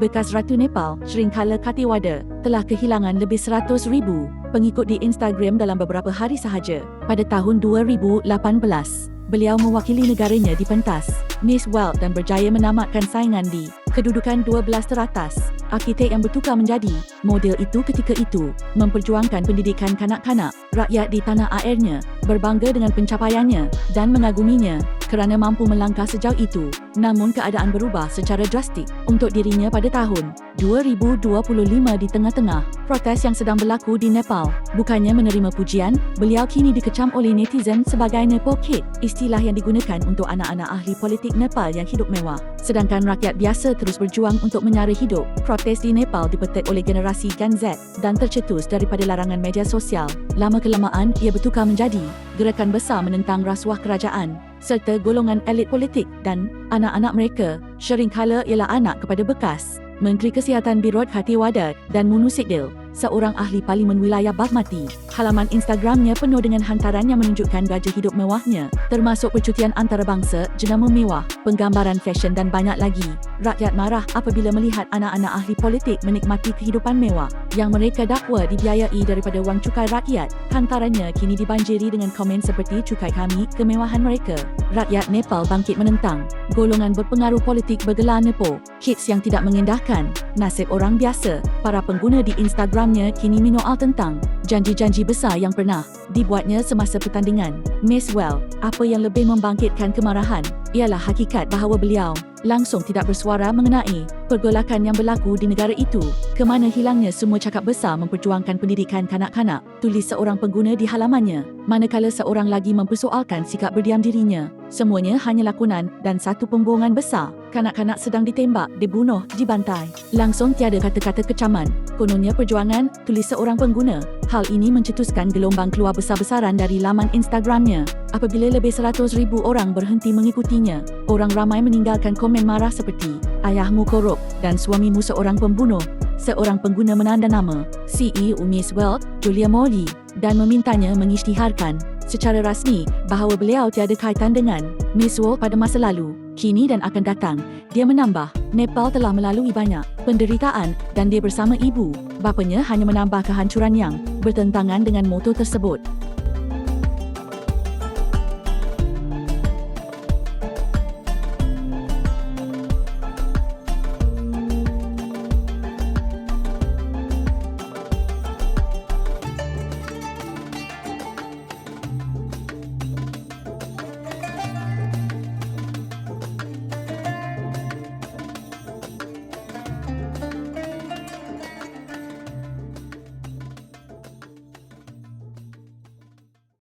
bekas Ratu Nepal, Srinkala Katiwada, telah kehilangan lebih 100 ribu pengikut di Instagram dalam beberapa hari sahaja. Pada tahun 2018, beliau mewakili negaranya di pentas Miss World dan berjaya menamatkan saingan di kedudukan 12 teratas. Arkitek yang bertukar menjadi model itu ketika itu memperjuangkan pendidikan kanak-kanak rakyat di tanah airnya, berbangga dengan pencapaiannya dan mengaguminya kerana mampu melangkah sejauh itu. Namun keadaan berubah secara drastik untuk dirinya pada tahun 2025 di tengah-tengah protes yang sedang berlaku di Nepal. Bukannya menerima pujian, beliau kini dikecam oleh netizen sebagai Nepal Kid, istilah yang digunakan untuk anak-anak ahli politik Nepal yang hidup mewah. Sedangkan rakyat biasa terus berjuang untuk menyara hidup. Protes di Nepal dipetik oleh generasi Gen Z dan tercetus daripada larangan media sosial. Lama kelamaan, ia bertukar menjadi gerakan besar menentang rasuah kerajaan serta golongan elit politik dan anak-anak mereka seringkala ialah anak kepada bekas Menteri Kesihatan Birot Khatiwada dan Munu Sikdil, seorang ahli parlimen wilayah Bagmati. Halaman Instagramnya penuh dengan hantaran yang menunjukkan gajah hidup mewahnya, termasuk percutian antarabangsa, jenama mewah, penggambaran fashion dan banyak lagi. Rakyat marah apabila melihat anak-anak ahli politik menikmati kehidupan mewah yang mereka dakwa dibiayai daripada wang cukai rakyat. Hantarannya kini dibanjiri dengan komen seperti cukai kami, kemewahan mereka. Rakyat Nepal bangkit menentang. Golongan berpengaruh politik bergelar Nepo, kids yang tidak mengendahkan nasib orang biasa. Para pengguna di Instagramnya kini menyoal tentang janji-janji besar yang pernah dibuatnya semasa pertandingan. Miss Well, apa yang lebih membangkitkan kemarahan ialah hakikat bahawa beliau langsung tidak bersuara mengenai pergolakan yang berlaku di negara itu. Kemana hilangnya semua cakap besar memperjuangkan pendidikan kanak-kanak, tulis seorang pengguna di halamannya. Manakala seorang lagi mempersoalkan sikap berdiam dirinya. Semuanya hanya lakonan dan satu pembohongan besar. Kanak-kanak sedang ditembak, dibunuh, dibantai. Langsung tiada kata-kata kecaman. Kononnya perjuangan, tulis seorang pengguna. Hal ini mencetuskan gelombang keluar besar-besaran dari laman Instagramnya. Apabila lebih 100 ribu orang berhenti mengikutinya, orang ramai meninggalkan komen marah seperti ayahmu korup dan suamimu seorang pembunuh. Seorang pengguna menanda nama CEO Miss World, Julia Molly dan memintanya mengisytiharkan secara rasmi bahawa beliau tiada kaitan dengan Miss World pada masa lalu, kini dan akan datang. Dia menambah, Nepal telah melalui banyak penderitaan dan dia bersama ibu, bapanya hanya menambah kehancuran yang bertentangan dengan moto tersebut.